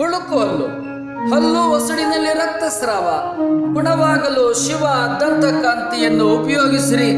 ಹುಳುಕು ಹಲ್ಲು ಹಲ್ಲು ಒಸಡಿನಲ್ಲಿ ರಕ್ತಸ್ರಾವ. ಗುಣವಾಗಲು ಶಿವ ದಂತಕಾಂತಿಯನ್ನು ಉಪಯೋಗಿಸಿರಿ.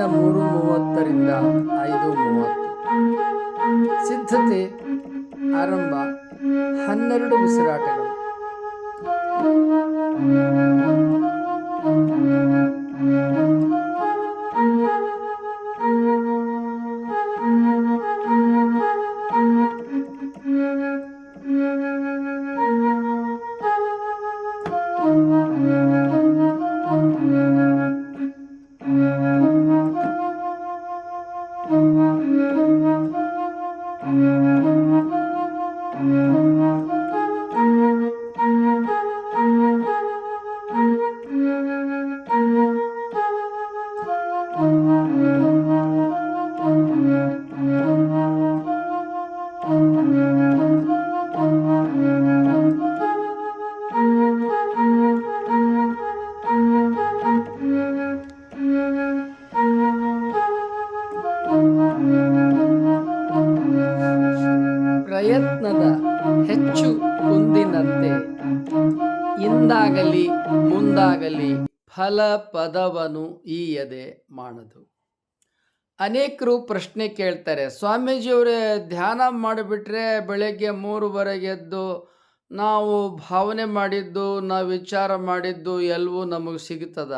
ಬೆಳಗಿನ ಮೂರು ಮೂವತ್ತರಿಂದ ಐದು ಮೂವತ್ತು. ಸಿದ್ಧತೆ ಆರಂಭ ಹನ್ನೆರಡು ಉಸಿರಾಟಗಳು. ಈಯದೆ ಮಾಡದು ಅನೇಕರು ಪ್ರಶ್ನೆ ಕೇಳ್ತಾರೆ, ಸ್ವಾಮೀಜಿಯವರೇ ಧ್ಯಾನ ಮಾಡಿಬಿಟ್ರೆ ಬೆಳಗ್ಗೆ ಮೂರುವರೆಗೆ ಎದ್ದು ನಾವು ಭಾವನೆ ಮಾಡಿದ್ದು, ನಾವು ವಿಚಾರ ಮಾಡಿದ್ದು ಎಲ್ಲವೂ ನಮಗೆ ಸಿಗುತ್ತದ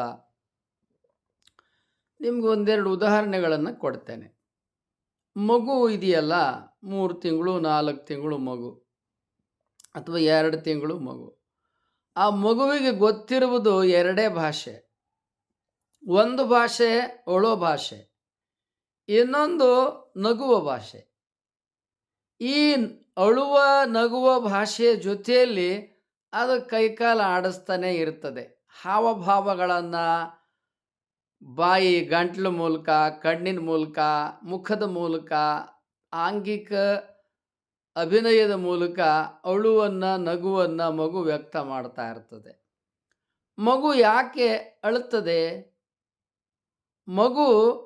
ನಿಮ್ಗೆ ಒಂದೆರಡು ಉದಾಹರಣೆಗಳನ್ನು ಕೊಡ್ತೇನೆ. ಮಗು ಇದೆಯಲ್ಲ, ಮೂರು ತಿಂಗಳು, ನಾಲ್ಕು ತಿಂಗಳು ಮಗು ಅಥವಾ ಎರಡು ತಿಂಗಳು ಮಗು. ಆ ಮಗುವಿಗೆ ಗೊತ್ತಿರುವುದು ಎರಡೇ ಭಾಷೆ. ಒಂದು ಭಾಷೆ, ಒಳೋ ಭಾಷೆ. ಇನ್ನೊಂದು ನಗುವ ಭಾಷೆ. ಈ ಅಳುವ, ನಗುವ ಭಾಷೆಯ ಜೊತೆಯಲ್ಲಿ ಅದು ಕೈಕಾಲ ಆಡಿಸ್ತಾನೆ ಇರ್ತದೆ. ಹಾವಭಾವಗಳನ್ನು ಬಾಯಿ, ಗಂಟ್ಲು ಮೂಲಕ, ಕಣ್ಣಿನ ಮೂಲಕ, ಮುಖದ ಮೂಲಕ, ಆಂಗಿಕ ಅಭಿನಯದ ಮೂಲಕ ಅಳುವನ್ನು, ನಗುವನ್ನು ಮಗು ವ್ಯಕ್ತ ಮಾಡ್ತಾ ಇರ್ತದೆ. ಮಗು ಯಾಕೆ ಅಳುತ್ತದೆ? ಮಗು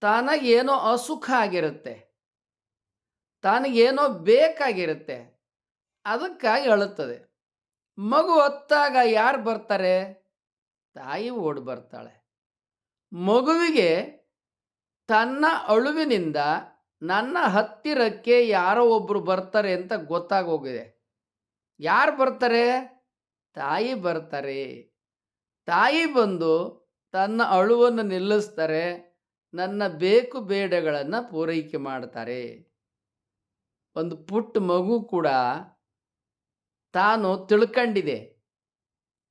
ತನಗೇನೋ ಅಸುಖ ಆಗಿರುತ್ತೆ. ತನಗೇನೋ ಬೇಕಾಗಿರುತ್ತೆ. ಅದಕ್ಕಾಗಿ ಅಳುತ್ತದೆ. ಮಗು ಹೊತ್ತಾಗ ಯಾರು ಬರ್ತಾರೆ? ತಾಯಿ ಓಡಿ ಬರ್ತಾಳೆ. ಮಗುವಿಗೆ ತನ್ನ ಅಳುವಿನಿಂದ ನನ್ನ ಹತ್ತಿರಕ್ಕೆ ಯಾರೋ ಒಬ್ಬರು ಬರ್ತಾರೆ ಅಂತ ಗೊತ್ತಾಗೋಗಿದೆ. ಯಾರು ಬರ್ತಾರೆ? ತಾಯಿ ಬರ್ತಾರೆ. ತಾಯಿ ಬಂದು ತನ್ನ ಅಳುವನ್ನು ನಿಲ್ಲಿಸ್ತಾರೆ, ನನ್ನ ಬೇಕು ಬೇಡಗಳನ್ನು ಪೂರೈಕೆ ಮಾಡ್ತಾರೆ. ಒಂದು ಪುಟ್ಟ ಮಗು ಕೂಡ ತಾನು ತಿಳ್ಕೊಂಡಿದೆ.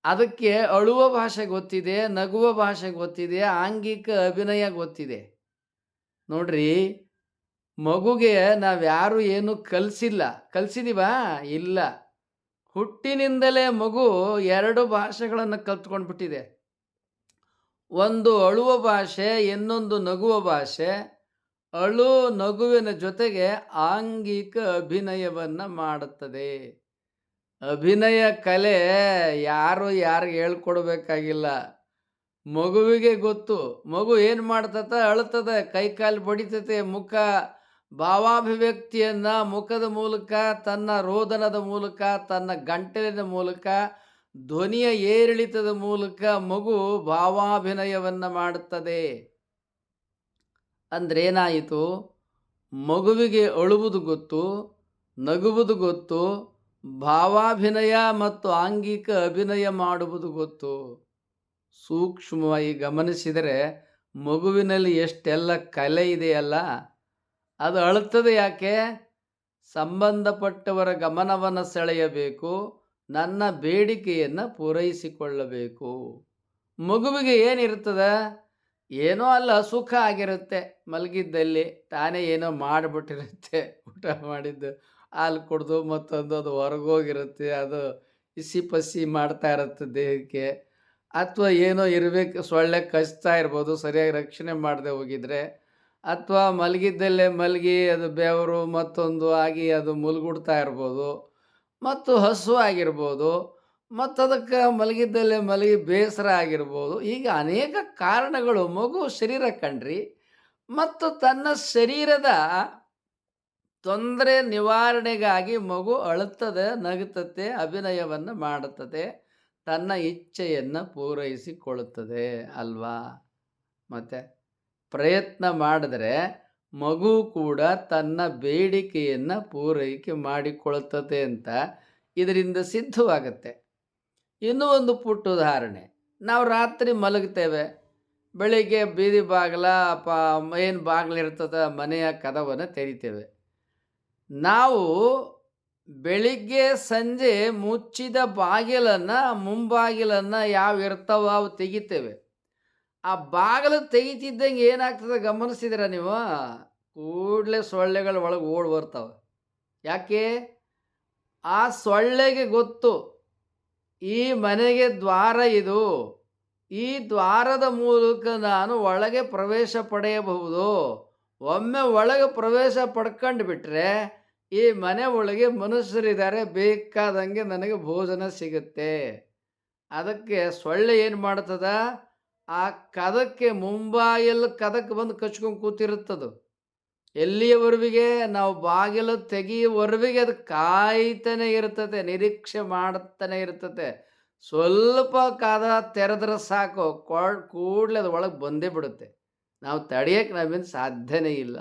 ಅದಕ್ಕೆ ಅಳುವ ಭಾಷೆ ಗೊತ್ತಿದೆ, ನಗುವ ಭಾಷೆ ಗೊತ್ತಿದೆ, ಆಂಗಿಕ ಅಭಿನಯ ಗೊತ್ತಿದೆ. ನೋಡ್ರಿ, ಮಗುಗೆ ನಾವ್ಯಾರು ಏನು ಕಲಿಸಿಲ್ಲ. ಕಲಿಸಿದೀವಾ? ಇಲ್ಲ. ಹುಟ್ಟಿನಿಂದಲೇ ಮಗು ಎರಡು ಭಾಷೆಗಳನ್ನು ಕಲ್ತ್ಕೊಂಡ್ಬಿಟ್ಟಿದೆ. ಒಂದು ಅಳುವ ಭಾಷೆ, ಇನ್ನೊಂದು ನಗುವ ಭಾಷೆ. ಅಳು ನಗುವಿನ ಜೊತೆಗೆ ಆಂಗಿಕ ಅಭಿನಯವನ್ನು ಮಾಡುತ್ತದೆ. ಅಭಿನಯ ಕಲೆ ಯಾರು ಯಾರಿಗೆ ಹೇಳ್ಕೊಡ್ಬೇಕಾಗಿಲ್ಲ. ಮಗುವಿಗೆ ಗೊತ್ತು. ಮಗು ಏನು ಮಾಡ್ತದ ಅಳ್ತದೆ. ಕೈಕಾಲು ಬಡಿತತೆ. ಮುಖ ಭಾವಾಭಿವ್ಯಕ್ತಿಯನ್ನು ಮುಖದ ಮೂಲಕ, ತನ್ನ ರೋದನದ ಮೂಲಕ, ತನ್ನ ಗಂಟಲಿನ ಮೂಲಕ ಧ್ವನಿಯ ಏರಿಳಿತದ ಮೂಲಕ ಮಗು ಭಾವಾಭಿನಯವನ್ನು ಮಾಡುತ್ತದೆ. ಅಂದ್ರೆ ಏನಾಯಿತು ಮಗುವಿಗೆ ಅಳುವುದು ಗೊತ್ತು, ನಗುವುದು ಗೊತ್ತು, ಭಾವಾಭಿನಯ ಮತ್ತು ಆಂಗಿಕ ಅಭಿನಯ ಮಾಡುವುದು ಗೊತ್ತು. ಸೂಕ್ಷ್ಮವಾಗಿ ಗಮನಿಸಿದರೆ ಮಗುವಿನಲ್ಲಿ ಎಷ್ಟೆಲ್ಲ ಕಲೆ ಇದೆಯಲ್ಲ ಅದು ಅಳುತ್ತದೆ ಯಾಕೆ? ಸಂಬಂಧಪಟ್ಟವರ ಗಮನವನ್ನು ಸೆಳೆಯಬೇಕು ನನ್ನ ಬೇಡಿಕೆಯನ್ನು ಪೂರೈಸಿಕೊಳ್ಳಬೇಕು. ಮಗುವಿಗೆ ಏನಿರ್ತದೆ ಏನೋ ಅಲ್ಲ, ಸುಖ ಆಗಿರುತ್ತೆ. ಮಲಗಿದ್ದಲ್ಲಿ ತಾನೇ ಏನೋ ಮಾಡಿಬಿಟ್ಟಿರುತ್ತೆ. ಊಟ ಮಾಡಿದ್ದು, ಹಾಲು ಕುಡ್ದು ಮತ್ತೊಂದು ಅದು ಹೊರಗೋಗಿರುತ್ತೆ. ಅದು ಇಸಿ ಪಸಿ ಮಾಡ್ತಾ ಇರುತ್ತೆ ದೇಹಕ್ಕೆ. ಅಥವಾ ಏನೋ ಇರಬೇಕು, ಸೊಳ್ಳೆ ಕಚ್ತಾ ಇರ್ಬೋದು, ಸರಿಯಾಗಿ ರಕ್ಷಣೆ ಮಾಡದೆ ಹೋಗಿದ್ರೆ. ಅಥವಾ ಮಲಗಿದ್ದಲ್ಲೇ ಮಲಗಿ ಅದು ಬೆವರು ಮತ್ತೊಂದು ಆಗಿ ಅದು ಮುಲ್ಗುಡ್ತಾ ಇರ್ಬೋದು. ಮತ್ತು ಹಸು ಆಗಿರ್ಬೋದು ಮತ್ತು ಅದಕ್ಕೆ ಮಲಗಿದ್ದಲ್ಲೇ ಮಲಗಿ ಬೇಸರ ಆಗಿರ್ಬೋದು. ಈಗ ಅನೇಕ ಕಾರಣಗಳು. ಮಗು ಶರೀರ ಕಂಡ್ರಿ ಮತ್ತು ತನ್ನ ಶರೀರದ ತೊಂದರೆ ನಿವಾರಣೆಗಾಗಿ ಮಗು ಅಳುತ್ತದೆ, ನಗುತ್ತದೆ, ಅಭಿನಯವನ್ನು ಮಾಡುತ್ತದೆ, ತನ್ನ ಇಚ್ಛೆಯನ್ನು ಪೂರೈಸಿಕೊಳ್ಳುತ್ತದೆ, ಅಲ್ವಾ? ಮತ್ತು ಪ್ರಯತ್ನ ಮಾಡಿದ್ರೆ ಮಗು ಕೂಡ ತನ್ನ ಬೇಡಿಕೆಯನ್ನು ಪೂರೈಕೆ ಮಾಡಿಕೊಳ್ಳುತ್ತದೆ ಅಂತ ಇದರಿಂದ ಸಿದ್ಧವಾಗುತ್ತೆ. ಇನ್ನೂ ಒಂದು ಪುಟ್ಟ ಉದಾಹರಣೆ. ನಾವು ರಾತ್ರಿ ಮಲಗ್ತೇವೆ. ಬೆಳಿಗ್ಗೆ ಬೀದಿ ಬಾಗಿಲ, ಪ, ಏನು ಬಾಗಿಲಿರ್ತದ ಮನೆಯ ಕದವನ್ನು ತೆರಿತೇವೆ. ನಾವು ಬೆಳಿಗ್ಗೆ, ಸಂಜೆ ಮುಚ್ಚಿದ ಬಾಗಿಲನ್ನು, ಮುಂಬಾಗಿಲನ್ನು ಯಾವ ಇರ್ತಾವ ಅವು ತೆಗಿತೇವೆ. ಆ ಬಾಗಿಲು ತೆಗಿತಿದ್ದಂಗೆ ಏನಾಗ್ತದೆ ಗಮನಿಸಿದಿರ ನೀವು? ಕೂಡಲೇ ಸೊಳ್ಳೆಗಳ ಒಳಗೆ ಓಡಿ ಬರ್ತಾವೆ. ಯಾಕೆ? ಆ ಸೊಳ್ಳೆಗೆ ಗೊತ್ತು. ಈ ಮನೆಗೆ ದ್ವಾರ ಇದು. ಈ ದ್ವಾರದ ಮೂಲಕ ನಾನು ಒಳಗೆ ಪ್ರವೇಶ ಪಡೆಯಬಹುದು. ಒಮ್ಮೆ ಒಳಗೆ ಪ್ರವೇಶ ಪಡ್ಕೊಂಡು ಬಿಟ್ಟರೆ ಈ ಮನೆ ಒಳಗೆ ಮನುಷ್ಯರಿದ್ದಾರೆ, ಬೇಕಾದಂಗೆ ನನಗೆ ಭೋಜನ ಸಿಗುತ್ತೆ. ಅದಕ್ಕೆ ಸೊಳ್ಳೆ ಏನು ಮಾಡ್ತದ? ಆ ಕದಕ್ಕೆ ಮುಂಬಾಯಲ್ಲಿ ಕದಕ್ಕೆ ಬಂದು ಕಚ್ಕೊಂಡು ಕೂತಿರುತ್ತದು. ಎಲ್ಲಿಯವರೆಗೆ ನಾವು ಬಾಗಿಲು ತೆಗೆಯುವರೆಗೆ ಅದು ಕಾಯ್ತಾನೆ ಇರ್ತದೆ ನಿರೀಕ್ಷೆ ಮಾಡುತ್ತಾನೆ ಇರ್ತದೆ ಸ್ವಲ್ಪ ಕದ ತೆರೆದ್ರೆ ಸಾಕು ಕೂಡಲೇ ಅದು ಒಳಗೆ ಬಂದೇ ಬಿಡುತ್ತೆ. ನಾವು ತಡೆಯೋಕ್ಕೆ ನಮ್ಮಿಂದ ಸಾಧ್ಯನೇ ಇಲ್ಲ.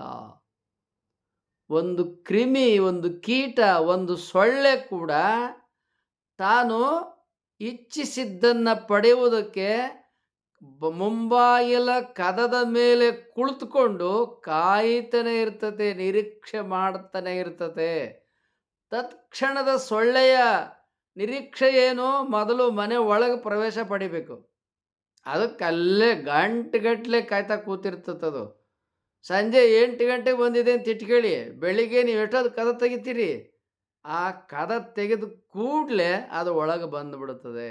ಒಂದು ಕ್ರಿಮಿ, ಒಂದು ಕೀಟ, ಒಂದು ಸೊಳ್ಳೆ ಕೂಡ ತಾನು ಇಚ್ಛಿಸಿದ್ದನ್ನು ಪಡೆಯುವುದಕ್ಕೆ ಮುಂಬಾಗಿಲ ಕದದ ಮೇಲೆ ಕುಳಿತುಕೊಂಡು ಕಾಯ್ತಾನೆ ಇರ್ತತೆ, ನಿರೀಕ್ಷೆ ಮಾಡ್ತಾನೆ ಇರ್ತತೆ. ತತ್ಕ್ಷಣದ ಸೊಳ್ಳೆಯ ನಿರೀಕ್ಷೆ ಏನು ಮೊದಲು ಮನೆ ಒಳಗೆ ಪ್ರವೇಶ ಪಡಿಬೇಕು. ಅದಕ್ಕಲ್ಲೇ ಗಂಟೆಗಟ್ಟಲೆ ಕಾಯ್ತಾ ಕೂತಿರ್ತದದು ಸಂಜೆ ಎಂಟು ಗಂಟೆಗೆ ಬಂದಿದೆ ಅಂತ ಇಟ್ಕೊಳ್ಳಿ ಬೆಳಿಗ್ಗೆ ನೀವು ಎಷ್ಟೊತ್ತು ಕದ ತೆಗಿತೀರಿ? ಆ ಕದ ತೆಗೆದು ಕೂಡಲೇ ಅದು ಒಳಗೆ ಬಂದುಬಿಡುತ್ತದೆ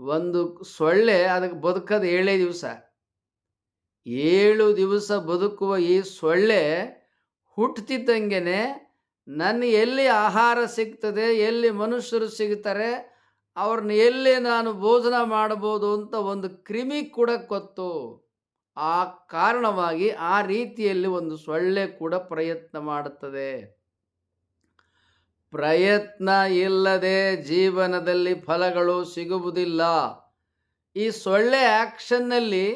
ಒಂದು ಸೊಳ್ಳೆ ಅದಕ್ಕೆ ಬದುಕೋದು ಏಳೇ ದಿವಸ. ಏಳು ದಿವಸ ಬದುಕುವ ಈ ಸೊಳ್ಳೆ ಹುಟ್ಟುತ್ತಿದ್ದಂಗೆನೆ ನನ್ನ ಎಲ್ಲಿ ಆಹಾರ ಸಿಗ್ತದೆ, ಎಲ್ಲಿ ಮನುಷ್ಯರು ಸಿಗ್ತಾರೆ, ಅವ್ರನ್ನ ಎಲ್ಲಿ ನಾನು ಭೋಜನ ಮಾಡ್ಬೋದು ಅಂತ ಒಂದು ಕ್ರಿಮಿ ಕೂಡ ಕೊತ್ತು. ಆ ಕಾರಣವಾಗಿ ಆ ರೀತಿಯಲ್ಲಿ ಒಂದು ಸೊಳ್ಳೆ ಕೂಡ ಪ್ರಯತ್ನ ಮಾಡುತ್ತದೆ. ಪ್ರಯತ್ನ ಇಲ್ಲದೆ ಜೀವನದಲ್ಲಿ ಫಲಗಳು ಸಿಗುವುದಿಲ್ಲ. ಈ ಸೊಳ್ಳೆ ಆ್ಯಕ್ಷನ್ನಲ್ಲಿ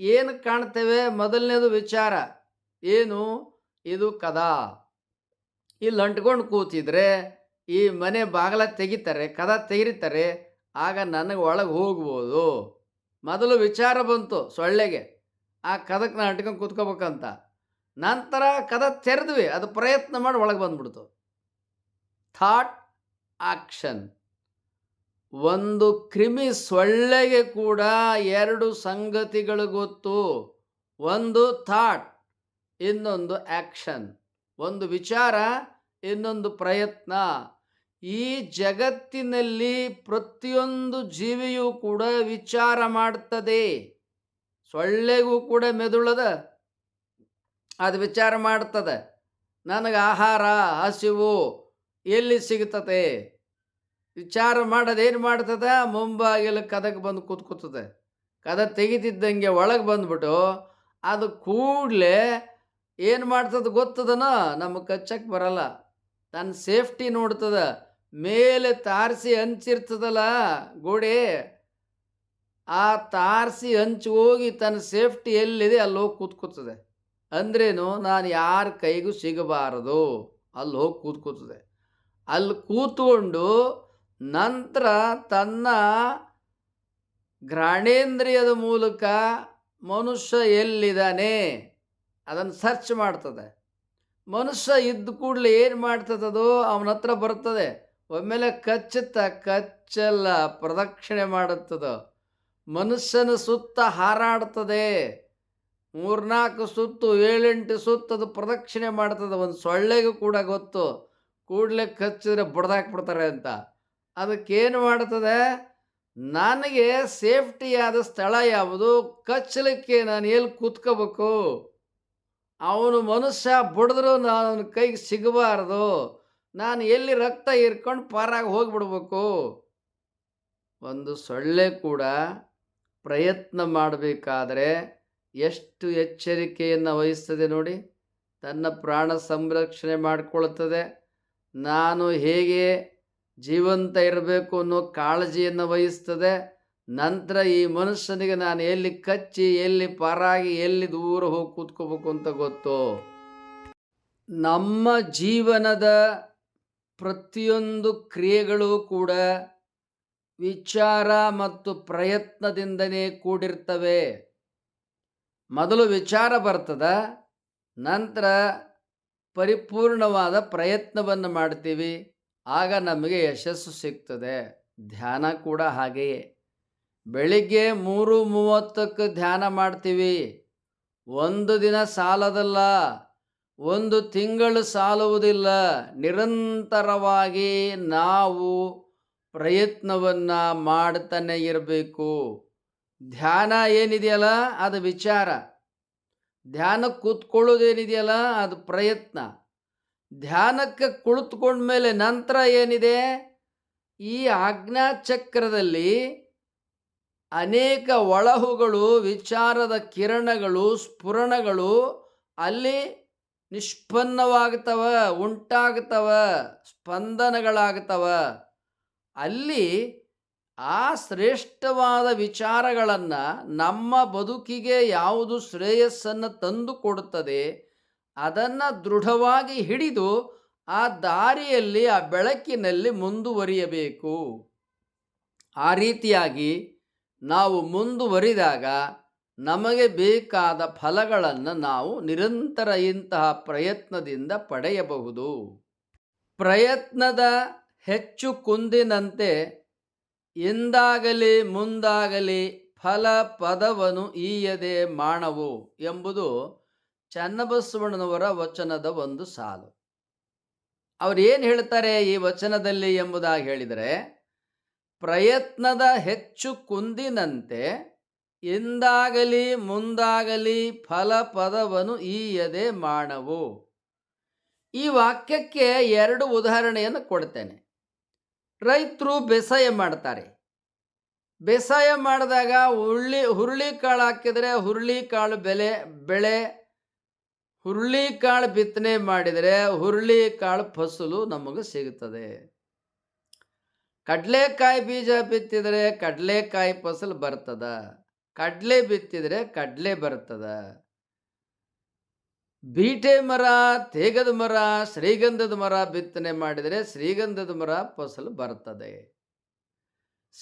ಏನು ಕಾಣ್ತೇವೆ? ಮೊದಲನೇದು ವಿಚಾರ, ಏನು? ಇದು ಕದ. ಇಲ್ಲಿ ಅಂಟ್ಕೊಂಡು ಕೂತಿದ್ರೆ, ಈ ಮನೆ ಬಾಗಿಲ ತೆಗಿತಾರೆ, ಕದ ತೆಗಿತಾರೆ, ಆಗ ನನಗೆ ಒಳಗೆ ಹೋಗ್ಬೋದು. ಮೊದಲು ವಿಚಾರ ಬಂತು ಸೊಳ್ಳೆಗೆ. ಆ ಕದಕ್ಕೆ ನಾನು ಅಂಟ್ಕೊಂಡು ಕೂತ್ಕೋಬೇಕಂತ. ನಂತರ ಕದ ತೆರೆದ್ವಿ, ಅದು ಪ್ರಯತ್ನ ಮಾಡಿ ಒಳಗೆ ಬಂದ್ಬಿಡ್ತು. Thought action. ಒಂದು ಕ್ರಿಮಿ ಸೊಳ್ಳೆಗೆ ಕೂಡ ಎರಡು ಸಂಗತಿಗಳು ಗೊತ್ತು. ಒಂದು ಥಾಟ್, ಇನ್ನೊಂದು ಆ್ಯಕ್ಷನ್ ಒಂದು ವಿಚಾರ, ಇನ್ನೊಂದು ಪ್ರಯತ್ನ. ಈ ಜಗತ್ತಿನಲ್ಲಿ ಪ್ರತಿಯೊಂದು ಜೀವಿಯೂ ಕೂಡ ವಿಚಾರ ಮಾಡ್ತದೆ. ಸೊಳ್ಳೆಗೂ ಕೂಡ ಮೆದುಳದ, ಅದು ವಿಚಾರ ಮಾಡ್ತದೆ. ನನಗೆ ಆಹಾರ, ಹಸಿವು ಎಲ್ಲಿ ಸಿಗ್ತದೆ ವಿಚಾರ ಮಾಡೋದೇನು ಮಾಡ್ತದ? ಮುಂಬಾಗಿಲ ಕದಕ್ಕೆ ಬಂದು ಕೂತ್ಕೋತದೆ. ಕದ ತೆಗಿತಿದ್ದಂಗೆ ಒಳಗೆ ಬಂದ್ಬಿಟ್ಟು ಅದು ಕೂಡಲೇ ಏನು ಮಾಡ್ತದ ಗೊತ್ತದನ? ನಮಗೆ ಕಚ್ಚಕ್ಕೆ ಬರಲ್ಲ. ತನ್ನ ಸೇಫ್ಟಿ ನೋಡ್ತದ. ಮೇಲೆ ತಾರಿಸಿ ಹಂಚಿರ್ತದಲ್ಲ ಗೋಡೆ. ಆ ತಾರಿಸಿ ಹಂಚಿ ಹೋಗಿ ತನ್ನ ಸೇಫ್ಟಿ ಎಲ್ಲಿದೆ ಅಲ್ಲಿ ಹೋಗಿ ಕೂತ್ಕೋತದೆ. ಅಂದ್ರೇನು, ನಾನು ಯಾರ ಕೈಗೂ ಸಿಗಬಾರದು. ಅಲ್ಲಿ ಹೋಗಿ ಕೂತ್ಕೋತದೆ. ಅಲ್ಲಿ ಕೂತ್ಕೊಂಡು ನಂತರ ತನ್ನ ಘ್ರಾಣೇಂದ್ರಿಯದ ಮೂಲಕ ಮನುಷ್ಯ ಎಲ್ಲಿದ್ದಾನೆ? ಅದನ್ನು ಸರ್ಚ್ ಮಾಡ್ತದೆ. ಮನುಷ್ಯ ಇದ್ದ ಕೂಡಲೇ ಏನು ಮಾಡ್ತದೋ ಅವನ ಹತ್ರ ಬರ್ತದೆ. ಒಮ್ಮೆಲೆ ಕಚ್ಚುತ್ತ ಕಚ್ಚಲ್ಲ, ಪ್ರದಕ್ಷಿಣೆ ಮಾಡುತ್ತದ. ಮನುಷ್ಯನ ಸುತ್ತ ಹಾರಾಡ್ತದೆ. ಮೂರ್ನಾಲ್ಕು ಸುತ್ತು, ಏಳೆಂಟು ಸುತ್ತದು ಪ್ರದಕ್ಷಿಣೆ ಮಾಡ್ತದೆ. ಒಂದು ಸೊಳ್ಳೆಗೂ ಕೂಡ ಗೊತ್ತು. ಕೂಡಲೇ ಕಚ್ಚಿದ್ರೆ ಬಡ್ದಾಕ್ಬಿಡ್ತಾರೆ ಅಂತ. ಅದಕ್ಕೇನು ಮಾಡ್ತದೆ? ನನಗೆ ಸೇಫ್ಟಿಯಾದ ಸ್ಥಳ ಯಾವುದು? ಕಚ್ಚಲಿಕ್ಕೆ ನಾನು ಎಲ್ಲಿ ಕೂತ್ಕೋಬೇಕು? ಅವನು ಮನುಷ್ಯ ಬಡಿದ್ರು ನಾನು ಅವನ ಕೈಗೆ ಸಿಗಬಾರ್ದು. ನಾನು ಎಲ್ಲಿ ರಕ್ತ ಇರ್ಕೊಂಡು ಪಾರಾಗಿ ಹೋಗಿಬಿಡ್ಬೇಕು? ಒಂದು ಸೊಳ್ಳೆ ಕೂಡ ಪ್ರಯತ್ನ ಮಾಡಬೇಕಾದ್ರೆ ಎಷ್ಟು ಎಚ್ಚರಿಕೆಯನ್ನು ವಹಿಸ್ತದೆ ನೋಡಿ. ತನ್ನ ಪ್ರಾಣ ಸಂರಕ್ಷಣೆ ಮಾಡಿಕೊಳ್ಳುತ್ತದೆ ನಾನು ಹೇಗೆ ಜೀವಂತ ಇರಬೇಕು ಅನ್ನೋ ಕಾಳಜಿಯನ್ನು ವಹಿಸ್ತದೆ. ನಂತರ ಈ ಮನುಷ್ಯನಿಗೆ ನಾನು ಎಲ್ಲಿ ಕಚ್ಚಿ, ಎಲ್ಲಿ ಪಾರಾಗಿ, ಎಲ್ಲಿ ದೂರ ಹೋಗಿ ಕೂತ್ಕೋಬೇಕು ಅಂತ ಗೊತ್ತು? ನಮ್ಮ ಜೀವನದ ಪ್ರತಿಯೊಂದು ಕ್ರಿಯೆಗಳು ಕೂಡ ವಿಚಾರ ಮತ್ತು ಪ್ರಯತ್ನದಿಂದನೇ ಕೂಡಿರ್ತವೆ. ಮೊದಲು ವಿಚಾರ ಬರ್ತದ, ನಂತರ ಪರಿಪೂರ್ಣವಾದ ಪ್ರಯತ್ನವನ್ನು ಮಾಡ್ತೀವಿ, ಆಗ ನಮಗೆ ಯಶಸ್ಸು ಸಿಗ್ತದೆ. ಧ್ಯಾನ ಕೂಡ ಹಾಗೆಯೇ. ಬೆಳಿಗ್ಗೆ ಮೂರು ಮೂವತ್ತಕ್ಕೆ ಧ್ಯಾನ ಮಾಡ್ತೀವಿ. ಒಂದು ದಿನ ಸಾಲದಲ್ಲ, ಒಂದು ತಿಂಗಳು ಸಾಲುವುದಿಲ್ಲ. ನಿರಂತರವಾಗಿ ನಾವು ಪ್ರಯತ್ನವನ್ನು ಮಾಡ್ತಾನೆ ಇರಬೇಕು. ಧ್ಯಾನ ಏನಿದೆಯಲ್ಲ, ಅದು ವಿಚಾರ. ಧ್ಯಾನ ಕೂತ್ಕೊಳ್ಳೋದೇನಿದೆಯಲ್ಲ, ಅದು ಪ್ರಯತ್ನ. ಧ್ಯಾನಕ್ಕೆ ಕುಳಿತುಕೊಂಡ್ಮೇಲೆ ನಂತರ ಏನಿದೆ? ಈ ಆಜ್ಞಾಚಕ್ರದಲ್ಲಿ ಅನೇಕ ಒಳಹುಗಳು, ವಿಚಾರದ ಕಿರಣಗಳು, ಸ್ಫುರಣಗಳು ಅಲ್ಲಿ ನಿಷ್ಪನ್ನವಾಗ್ತವ, ಉಂಟಾಗ್ತವ, ಸ್ಪಂದನಗಳಾಗ್ತವ. ಅಲ್ಲಿ ಆ ಶ್ರೇಷ್ಠವಾದ ವಿಚಾರಗಳನ್ನು ನಮ್ಮ ಬದುಕಿಗೆ ಯಾವುದು ಶ್ರೇಯಸ್ಸನ್ನು ತಂದು ಕೊಡುತ್ತದೆ, ಅದನ್ನು ದೃಢವಾಗಿ ಹಿಡಿದು ಆ ದಾರಿಯಲ್ಲಿ, ಆ ಬೆಳಕಿನಲ್ಲಿ ಮುಂದುವರಿಯಬೇಕು. ಆ ರೀತಿಯಾಗಿ ನಾವು ಮುಂದುವರಿದಾಗ ನಮಗೆ ಬೇಕಾದ ಫಲಗಳನ್ನು ನಾವು ನಿರಂತರ ಇಂತಹ ಪ್ರಯತ್ನದಿಂದ ಪಡೆಯಬಹುದು. ಪ್ರಯತ್ನದ ಹೆಚ್ಚು ಕುಂದಿನಂತೆ ಎಂದಾಗಲಿ ಮುಂದಾಗಲಿ ಫಲ ಪದವನು ಈಯದೆ ಮಾಣವು ಎಂಬುದು ಚನ್ನಬಸವಣ್ಣನವರ ವಚನದ ಒಂದು ಸಾಲು. ಅವ್ರು ಏನು ಹೇಳ್ತಾರೆ ಈ ವಚನದಲ್ಲಿ ಎಂಬುದಾಗಿ ಹೇಳಿದರೆ, ಪ್ರಯತ್ನದ ಹೆಚ್ಚು ಕುಂದಿನಂತೆ ಎಂದಾಗಲಿ ಮುಂದಾಗಲಿ ಫಲ ಪದವನು ಈಯದೆ ಮಾಡವು ಈ ವಾಕ್ಯಕ್ಕೆ ಎರಡು ಉದಾಹರಣೆಯನ್ನು ಕೊಡ್ತೇನೆ. ರೈತರು ಬೇಸಾಯ ಮಾಡ್ತಾರೆ. ಬೇಸಾಯ ಮಾಡಿದಾಗ ಹುರುಳಿ ಹುರುಳಿ ಕಾಳು ಹಾಕಿದರೆ ಹುರುಳಿ ಕಾಳು ಬೆಲೆ, ಬೆಳೆ, ಹುರುಳಿ ಕಾಳು ಬಿತ್ತನೆ ಮಾಡಿದರೆ ಹುರುಳಿ ಕಾಳು ಫಸಲು ನಮಗೆ ಸಿಗುತ್ತದೆ. ಕಡಲೆಕಾಯಿ ಬೀಜ ಬಿತ್ತಿದರೆ ಕಡಲೆಕಾಯಿ ಫಸಲು ಬರ್ತದ. ಕಡಲೆ ಬಿತ್ತಿದರೆ ಕಡಲೆ ಬರ್ತದ. ಬೀಟೆ ಮರ, ತೇಗದ ಮರ, ಶ್ರೀಗಂಧದ ಮರ ಬಿತ್ತನೆ ಮಾಡಿದರೆ ಶ್ರೀಗಂಧದ ಮರ ಫಸಲು ಬರ್ತದೆ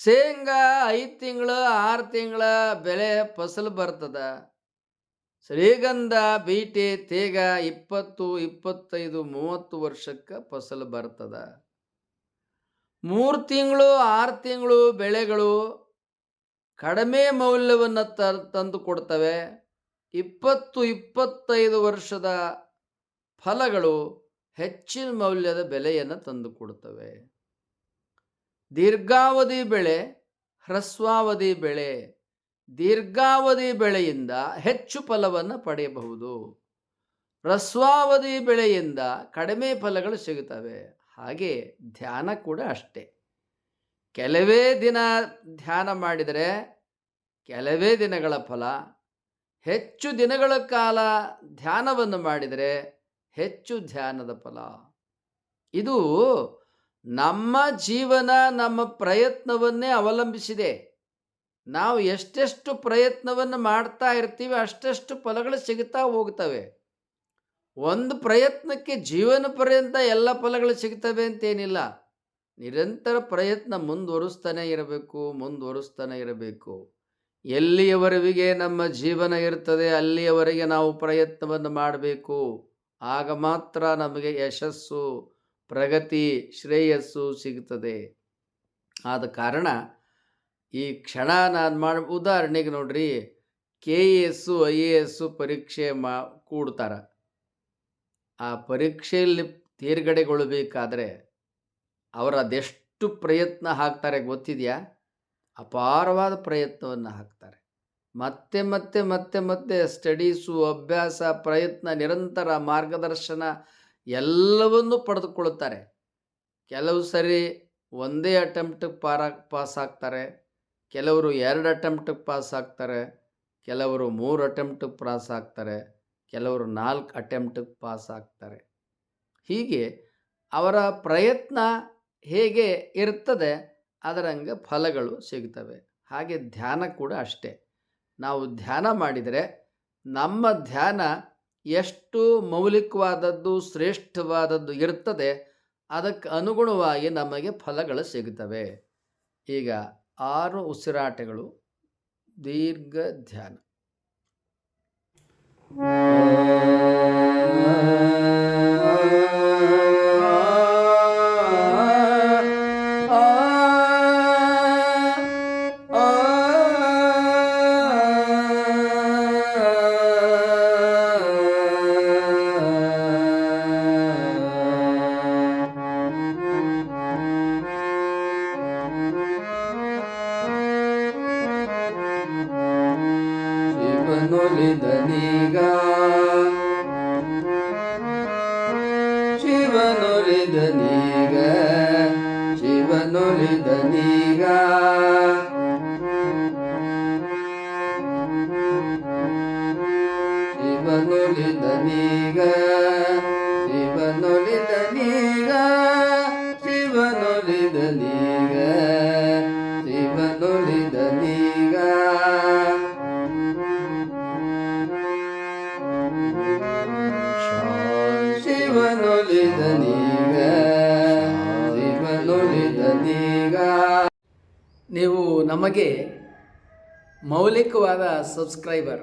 ಶೇಂಗಾ ಐದು ತಿಂಗಳು, ಆರು ತಿಂಗಳ ಬೆಳೆ ಫಸಲು ಬರ್ತದ. ಶ್ರೀಗಂಧ, ಬೀಟೆ, ತೇಗ ಇಪ್ಪತ್ತು, ಇಪ್ಪತ್ತೈದು, ಮೂವತ್ತು ವರ್ಷಕ್ಕೆ ಫಸಲು ಬರ್ತದ. ಮೂರು ತಿಂಗಳು, ಆರು ತಿಂಗಳು ಬೆಳೆಗಳು ಕಡಿಮೆ ಮೌಲ್ಯವನ್ನು ತಂದು ಕೊಡ್ತವೆ. ಇಪ್ಪತ್ತು ಇಪ್ಪತ್ತೈದು ವರ್ಷದ ಫಲಗಳು ಹೆಚ್ಚಿನ ಮೌಲ್ಯದ ಬೆಲೆಯನ್ನು ತಂದುಕೊಡುತ್ತವೆ ದೀರ್ಘಾವಧಿ ಬೆಳೆ, ಹ್ರಸ್ವಾವಧಿ ಬೆಳೆ, ದೀರ್ಘಾವಧಿ ಬೆಳೆಯಿಂದ ಹೆಚ್ಚು ಫಲವನ್ನು ಪಡೆಯಬಹುದು. ಹ್ರಸ್ವಾವಧಿ ಬೆಳೆಯಿಂದ ಕಡಿಮೆ ಫಲಗಳು ಸಿಗುತ್ತವೆ. ಹಾಗೆ ಧ್ಯಾನ ಕೂಡ ಅಷ್ಟೆ. ಕೆಲವೇ ದಿನ ಧ್ಯಾನ ಮಾಡಿದರೆ, ಕೆಲವೇ ದಿನಗಳ ಫಲ ಹೆಚ್ಚು ದಿನಗಳ ಕಾಲ ಧ್ಯಾನವನ್ನು ಮಾಡಿದರೆ ಹೆಚ್ಚು ಧ್ಯಾನದ ಫಲ. ಇದು ನಮ್ಮ ಜೀವನ, ನಮ್ಮ ಪ್ರಯತ್ನವನ್ನೇ ಅವಲಂಬಿಸಿದೆ. ನಾವು ಎಷ್ಟೆಷ್ಟು ಪ್ರಯತ್ನವನ್ನು ಮಾಡ್ತಾ ಇರ್ತೀವಿ ಅಷ್ಟೆಷ್ಟು ಫಲಗಳು ಸಿಗುತ್ತಾ ಹೋಗ್ತವೆ. ಒಂದು ಪ್ರಯತ್ನಕ್ಕೆ ಜೀವನ ಪರ್ಯಂತ ಎಲ್ಲ ಫಲಗಳು ಸಿಗ್ತವೆ ಅಂತೇನಿಲ್ಲ. ನಿರಂತರ ಪ್ರಯತ್ನ ಮುಂದುವರಿಸ್ತಾನೆ ಇರಬೇಕು ಮುಂದುವರಿಸ್ತಾನೆ ಇರಬೇಕು. ಎಲ್ಲಿಯವರೆಗೆ ನಮ್ಮ ಜೀವನ ಇರ್ತದೆ ಅಲ್ಲಿಯವರೆಗೆ ನಾವು ಪ್ರಯತ್ನವನ್ನು ಮಾಡಬೇಕು. ಆಗ ಮಾತ್ರ ನಮಗೆ ಯಶಸ್ಸು, ಪ್ರಗತಿ, ಶ್ರೇಯಸ್ಸು ಸಿಗ್ತದೆ ಆದ ಕಾರಣ ಈ ಕ್ಷಣ ನಾನು ಮಾಡಿ, ಉದಾಹರಣೆಗೆ ನೋಡ್ರಿ, K A S, I A S ಪರೀಕ್ಷೆ ಮಾ, ಕೂಡ್ತಾರೆ. ಆ ಪರೀಕ್ಷೆಯಲ್ಲಿ ತೇರ್ಗಡೆಗೊಳ್ಳಬೇಕಾದ್ರೆ ಅವರು ಅದೆಷ್ಟು ಪ್ರಯತ್ನ ಹಾಕ್ತಾರೆ ಗೊತ್ತಿದೆಯಾ? ಅಪಾರವಾದ ಪ್ರಯತ್ನವನ್ನು ಹಾಕ್ತಾರೆ. ಮತ್ತೆ ಮತ್ತೆ ಮತ್ತೆ ಮತ್ತೆ ಸ್ಟಡೀಸು ಅಭ್ಯಾಸ, ಪ್ರಯತ್ನ, ನಿರಂತರ ಮಾರ್ಗದರ್ಶನ ಎಲ್ಲವನ್ನೂ ಪಡೆದುಕೊಳ್ಳುತ್ತಾರೆ. ಕೆಲವು ಸರಿ ಒಂದೇ ಅಟೆಂಪ್ಟಿಗೆ ಪಾರ ಪಾಸ್ ಆಗ್ತಾರೆ. ಕೆಲವರು ಎರಡು ಅಟೆಂಪ್ಟಿಗೆ ಪಾಸ್ ಆಗ್ತಾರೆ. ಕೆಲವರು ಮೂರು ಅಟೆಂಪ್ಟಿಗೆ ಪಾಸ್ ಆಗ್ತಾರೆ. ಕೆಲವರು ನಾಲ್ಕು ಅಟೆಂಪ್ಟಿಗೆ ಪಾಸ್ ಆಗ್ತಾರೆ. ಹೀಗೆ ಅವರ ಪ್ರಯತ್ನ ಹೇಗೆ ಇರ್ತದೆ ಅದರಂಗೆ ಫಲಗಳು ಸಿಗ್ತವೆ. ಹಾಗೆ ಧ್ಯಾನ ಕೂಡ ಅಷ್ಟೇ. ನಾವು ಧ್ಯಾನ ಮಾಡಿದರೆ ನಮ್ಮ ಧ್ಯಾನ ಎಷ್ಟು ಮೌಲಿಕವಾದದ್ದು, ಶ್ರೇಷ್ಠವಾದದ್ದು ಇರ್ತದೆ, ಅದಕ್ಕೆ ಅನುಗುಣವಾಗಿ ನಮಗೆ ಫಲಗಳು ಸಿಗುತ್ತವೆ ಈಗ ಆರು ಉಸಿರಾಟಗಳು. ದೀರ್ಘ ಧ್ಯಾನ. ಶಿವನುಳಿದನೀಗ ಶಿವನುಳಿದನೀಗ ಶಿವನುಳಿದನೀಗ ಶಿವನುಳಿದನೀಗ ಶಿವನುಳಿದನೀಗ ಶಿವನುಳಿದನೀಗ ನೀವು ನಮಗೆ ಮೌಲಿಕವಾದ ಸಬ್ಸ್ಕ್ರೈಬರ್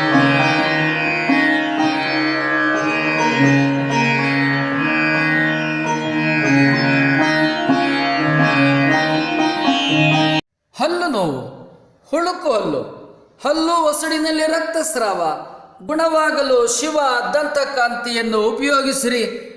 ಹಲ್ಲು ಹಲ್ಲು ಒಸಡಿನಲ್ಲಿ ರಕ್ತಸ್ರಾವ. ಗುಣವಾಗಲು ಶಿವ ದಂತಕಾಂತಿಯನ್ನು ಉಪಯೋಗಿಸಿರಿ.